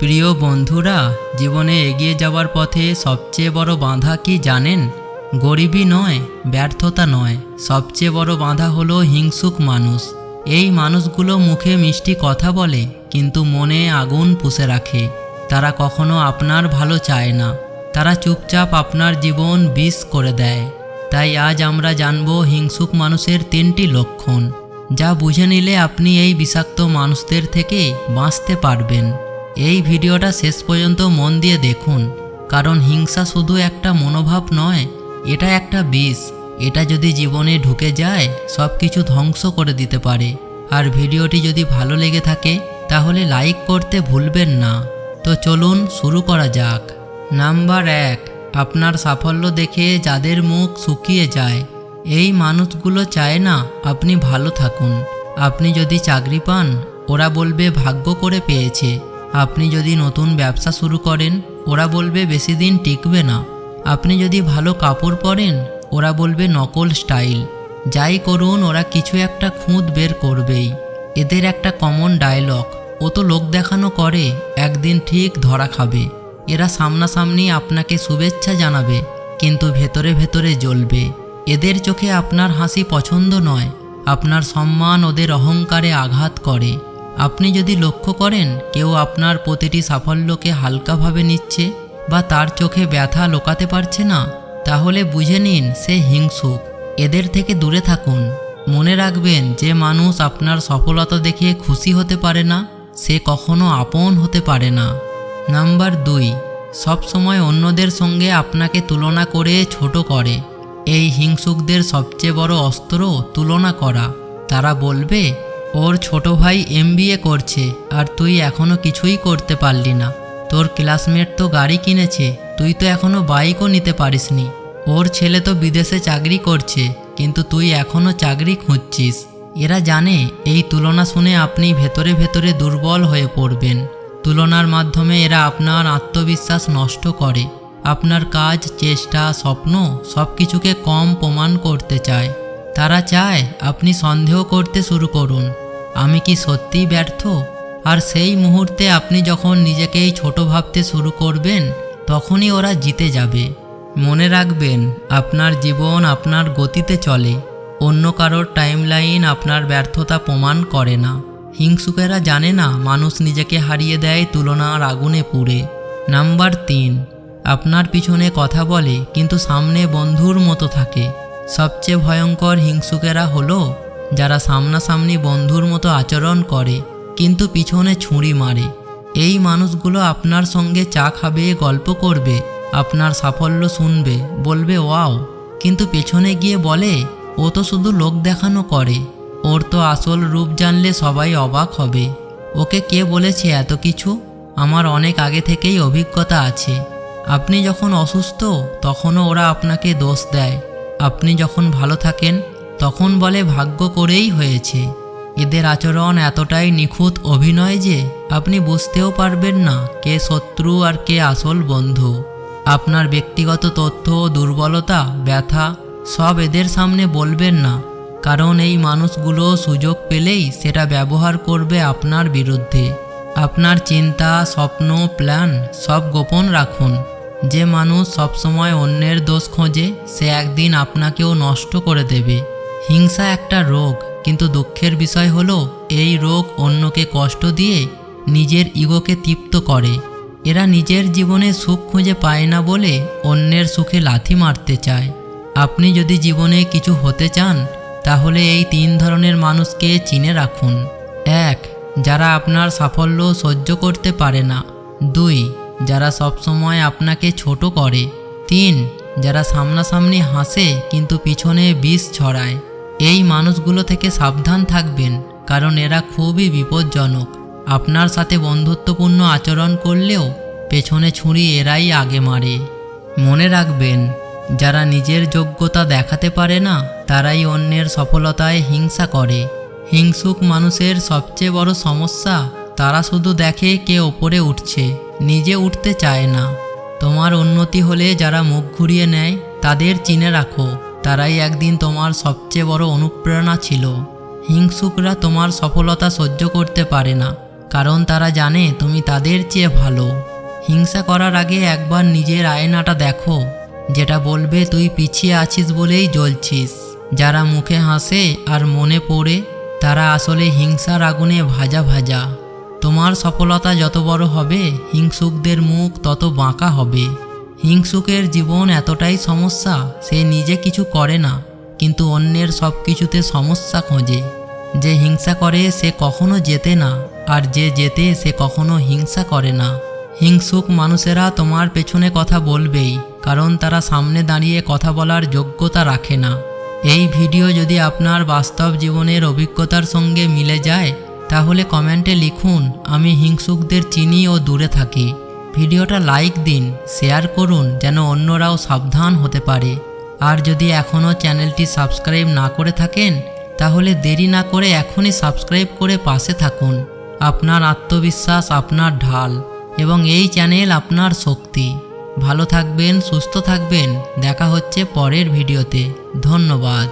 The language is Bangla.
প্রিয় বন্ধুরা, জীবনে এগিয়ে যাওয়ার পথে সবচেয়ে বড় বাধা কি জানেন? গরিবই নয়, ব্যর্থতা নয়। সবচেয়ে বড় বাধা হলো হিংসুক মানুষ। এই মানুষগুলো মুখে মিষ্টি কথা বলে, কিন্তু মনে আগুন পুষে রাখে। তারা কখনো আপনার ভালো চায় না। তারা চুপচাপ আপনার জীবন বিষ করে দেয়। তাই আজ আমরা জানব হিংসুক মানুষের তিনটি লক্ষণ, যা বুঝে নিলে আপনি এই বিষাক্ত মানুষদের থেকে বাঁচতে পারবেন। এই ভিডিওটা শেষ পর্যন্ত মন দিয়ে দেখুন, কারণ হিংসা শুধু একটা মনোভাব নয়, এটা একটা বিষ। এটা যদি জীবনে ঢুকে যায় সব কিছু ধ্বংস করে দিতে পারে। আর ভিডিওটি যদি ভালো লেগে থাকে, তাহলে লাইক করতে ভুলবেন না। তো চলুন শুরু করা যাক। নাম্বার এক, আপনার সাফল্য দেখে যাদের মুখ শুকিয়ে যায়, এই মানুষগুলো চায় না আপনি ভালো থাকুন। আপনি যদি চাকরি পান, ওরা বলবে ভাগ্য করে পেয়েছে। আপনি যদি নতুন ব্যবসা শুরু করেন, ওরা বলবে বেশি দিন টিকবে না। আপনি যদি ভালো কাপড় পরেন, ওরা বলবে নকল স্টাইল। যাই করুন, ওরা কিছু একটা খুঁত বের করবেই। এদের একটা কমন ডায়লগ, ও তো লোক দেখানো করে, একদিন ঠিক ধরা খাবে। এরা সামনাসামনি আপনাকে শুভেচ্ছা জানাবে, কিন্তু ভেতরে ভেতরে জ্বলবে। এদের চোখে আপনার হাসি পছন্দ নয়, আপনার সম্মান ওদের অহংকারে আঘাত করে। আপনি যদি লক্ষ্য করেন, কেউ আপনার প্রতিটি সাফল্যকে হালকাভাবে নিচ্ছে বা তার চোখে ব্যথা লোকাতে পারছে না, তাহলে বুঝে নিন সে হিংসুক। এদের থেকে দূরে থাকুন। মনে রাখবেন, যে মানুষ আপনার সফলতা দেখে খুশি হতে পারে না, সে কখনো আপন হতে পারে না। নাম্বার দুই, সব সময় অন্যদের সঙ্গে আপনাকে তুলনা করে ছোট করে। এই হিংসুকদের সবচেয়ে বড় অস্ত্র তুলনা করা। তারা বলবে ওর ছোট ভাই এমবিএ করছে আর তুই এখনও কিছুই করতে পারলি না। তোর ক্লাসমেট তো গাড়ি কিনেছে, তুই তো এখনও বাইকও নিতে পারিসনি। ওর ছেলে তো বিদেশে চাকরি করছে, কিন্তু তুই এখনও চাকরি খুঁজছিস। এরা জানে, এই তুলনা শুনে আপনি ভেতরে ভেতরে দুর্বল হয়ে পড়বেন। তুলনার মাধ্যমে এরা আপনার আত্মবিশ্বাস নষ্ট করে। আপনার কাজ, চেষ্টা, স্বপ্ন সব কিছুকে কম প্রমাণ করতে চায়। তারা চায় আপনি সন্দেহ করতে শুরু করুন। আমি কি সত্যিই ব্যর্থ? আর সেই মুহূর্তে আপনি যখন নিজেকেই ছোট ভাবতে শুরু করবেন, তখনই ওরা জিতে যাবে। মনে রাখবেন, আপনার জীবন আপনার গতিতে চলে। অন্য কারোর টাইমলাইন আপনার ব্যর্থতা প্রমাণ করে না। হিংসুকেরা জানে না, মানুষ নিজেকে হারিয়ে দেয় তুলনার আগুনে পুড়ে। নাম্বার তিন, আপনার পিছনে কথা বলে, কিন্তু সামনে বন্ধুর মতো থাকে। সবচেয়ে ভয়ঙ্কর হিংসুকেরা হলো যারা সামনাসামনি বন্ধুর মতো আচরণ করে, কিন্তু পিছনে ছুরি মারে। এই মানুষগুলো আপনার সঙ্গে চা খাবে, গল্প করবে, আপনার সাফল্য শুনবে, বলবে, ওয়াও। কিন্তু পেছনে গিয়ে বলে, ও তো শুধু লোক দেখানো করে। ওর তো আসল রূপ জানলে সবাই অবাক হবে। ওকে কে বলেছে এত কিছু? আমার অনেক আগে থেকেই অভিজ্ঞতা আছে। আপনি যখন অসুস্থ, তখনও ওরা আপনাকে দোষ দেয়। আপনি যখন ভালো থাকেন, তখন বলে ভাগ্য করেই হয়েছে। এদের আচরণ এতটাই নিখুঁত অভিনয় যে আপনি বুঝতেও পারবেন না কে শত্রু আর কে আসল বন্ধু। আপনার ব্যক্তিগত তথ্য, দুর্বলতা, ব্যথা সব এদের সামনে বলবেন না, কারণ এই মানুষগুলো সুযোগ পেলেই সেটা ব্যবহার করবে আপনার বিরুদ্ধে। আপনার চিন্তা, স্বপ্ন, প্ল্যান সব গোপন রাখুন। যে মানুষ সবসময় অন্যের দোষ খোঁজে, সে একদিন আপনাকেও নষ্ট করে দেবে। হিংসা একটা রোগ, কিন্তু দুঃখের বিষয় হলো, এই রোগ অন্যকে কষ্ট দিয়ে নিজের ইগোকে তৃপ্ত করে। এরা নিজের জীবনে সুখ খুঁজে পায় না বলে অন্যের সুখে লাথি মারতে চায়। আপনি যদি জীবনে কিছু হতে চান, তাহলে এই তিন ধরনের মানুষকে চিনে রাখুন। এক, যারা আপনার সাফল্য সহ্য করতে পারে না। দুই যারা সবসময় আপনাকে ছোট করে। তিন, যারা সামনাসামনি হাসে কিন্তু পিছনে বিষ ছড়ায়। এই মানুষগুলো থেকে সাবধান থাকবেন, কারণ এরা খুবই বিপজ্জনক। আপনার সাথে বন্ধুত্বপূর্ণ আচরণ করলেও পেছনে ছুরি এরাই আগে মারে। মনে রাখবেন, যারা নিজের যোগ্যতা দেখাতে পারে না, তারাই অন্যের সফলতায় হিংসা করে। হিংসুক মানুষের সবচেয়ে বড় সমস্যা, তারা শুধু দেখে কে ওপরে উঠছে। নিজে উঠতে চায় না। তোমার উন্নতি হলে যারা মুখ ঘুরিয়ে নেয়, তাদের চিনে রাখো। তারাই একদিন তোমার সবচেয়ে বড় অনুপ্রেরণা ছিল। হিংসুকরা তোমার সফলতা সহ্য করতে পারে না, কারণ তারা জানে তুমি তাদের চেয়ে ভালো। হিংসা করার আগে একবার নিজের আয়নাটা দেখো, যেটা বলবে, তুই পিছিয়ে আছিস বলেই জ্বলছিস। যারা মুখে হাসে আর মনে পড়ে, তারা আসলে হিংসার আগুনে ভাজা ভাজা। তোমার সফলতা যত বড় হবে, হিংসুকদের মুখ তত বাঁকা হবে। হিংসুকের জীবন এতটাই সমস্যা, সে নিজে কিছু করে না, কিন্তু অন্যের সব কিছুতে সমস্যা খোঁজে। যে হিংসা করে, সে কখনো জেতে না, আর যে যেতে সে কখনো হিংসা করে না। হিংসুক মানুষেরা তোমার পেছনে কথা বলবেই, কারণ তারা সামনে দাঁড়িয়ে কথা বলার যোগ্যতা রাখে না। এই ভিডিও যদি আপনার বাস্তব জীবনের অভিজ্ঞতার সঙ্গে মিলে যায় তাহলে কমেন্টে লিখুন, আমি হিংসুকদের চিনি ও দূরে থাকি। ভিডিওটা লাইক দিন, শেয়ার করুন, যেন অন্যরাও সাবধান হতে পারে। আর যদি এখনও চ্যানেলটি সাবস্ক্রাইব না করে থাকেন, তাহলে দেরি না করে এখনই সাবস্ক্রাইব করে পাশে থাকুন। আপনার আত্মবিশ্বাস আপনার ঢাল, এবং এই চ্যানেল আপনার শক্তি। ভালো থাকবেন, সুস্থ থাকবেন, দেখা হচ্ছে পরের ভিডিওতে। ধন্যবাদ।